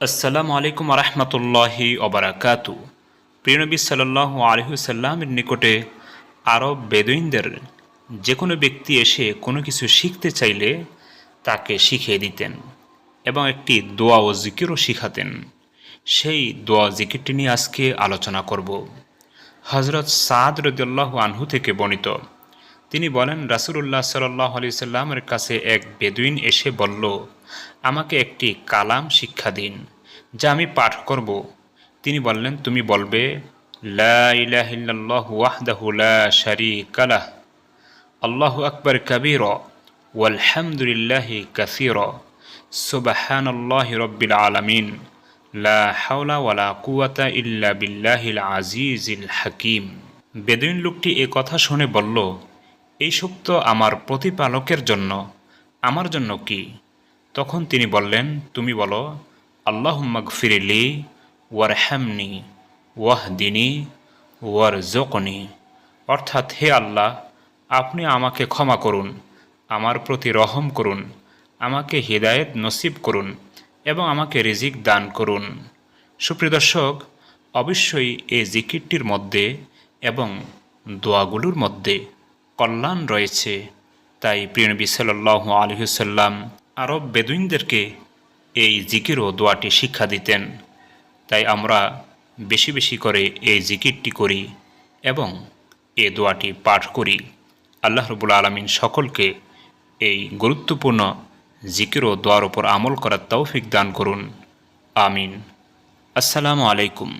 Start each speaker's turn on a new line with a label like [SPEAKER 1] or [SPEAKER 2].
[SPEAKER 1] আসসালামু আলাইকুম রহমতুল্লাহি অবরাকাতু প্রিয়নবী সাল্লাহ আলহুসাল্লামের নিকটে আরব বেদুইনদের যে কোনো ব্যক্তি এসে কোনো কিছু শিখতে চাইলে তাকে শিখিয়ে দিতেন এবং একটি দোয়া ও জিকিরও শিখাতেন। সেই দোয়া জিকিরটি নিয়ে আজকে আলোচনা করব। হজরত সাদ রদুল্লাহ আনহু থেকে বর্ণিত। তিনি বলেন, রাসুলুল্লাহ সাল্লাহ আলি সাল্লামের কাছে এক বেদুইন এসে বলল, আমাকে একটি কালাম শিক্ষা দিন, যা আমি পাঠ করব। তিনি বললেন, তুমি বলবে লাহ। আল্লাহু আকবার কাবীর, ওয়ালহামদুলিল্লাহি কাসীর। সুবহানাল্লাহি রব্বিল আলামিন। লা হাওলা কুওয়াতা ইল্লা বিল্লাহিল আজিজিল হাকিম। বেদুইন লোকটি এ কথা শুনে বলল এইসব তো আমার প্রতিপালকের জন্য। আমার জন্য কি? তখন তিনি বললেন, তুমি বলো আল্লাহ মগফিরিলি ওয়ারহ্যামনি ওয়াহদিনী ওয়ার জোকনি অর্থাৎ, হে আল্লাহ, আপনি আমাকে ক্ষমা করুন, আমার প্রতি রহম করুন, আমাকে হৃদায়ত নসিব করুন এবং আমাকে রিজিক দান করুন। সুপ্রিয় দর্শক, অবশ্যই এই জিকিরটির মধ্যে এবং দোয়াগুলোর মধ্যে কল্যাণ রয়েছে। তাই প্রিয়নবী সাল্লাহ আলহিসাল্লাম আরব বেদুইনদেরকে এই জিকির ও দোয়াটি শিক্ষা দিতেন। তাই আমরা বেশি বেশি করে এই জিকিরটি করি এবং এ দোয়াটি পাঠ করি। আল্লাহ রবুল আলমিন সকলকে এই গুরুত্বপূর্ণ জিকির ও দোয়ার ওপর আমল করার তৌফিক দান করুন। আমিন। আসসালামু আলাইকুম।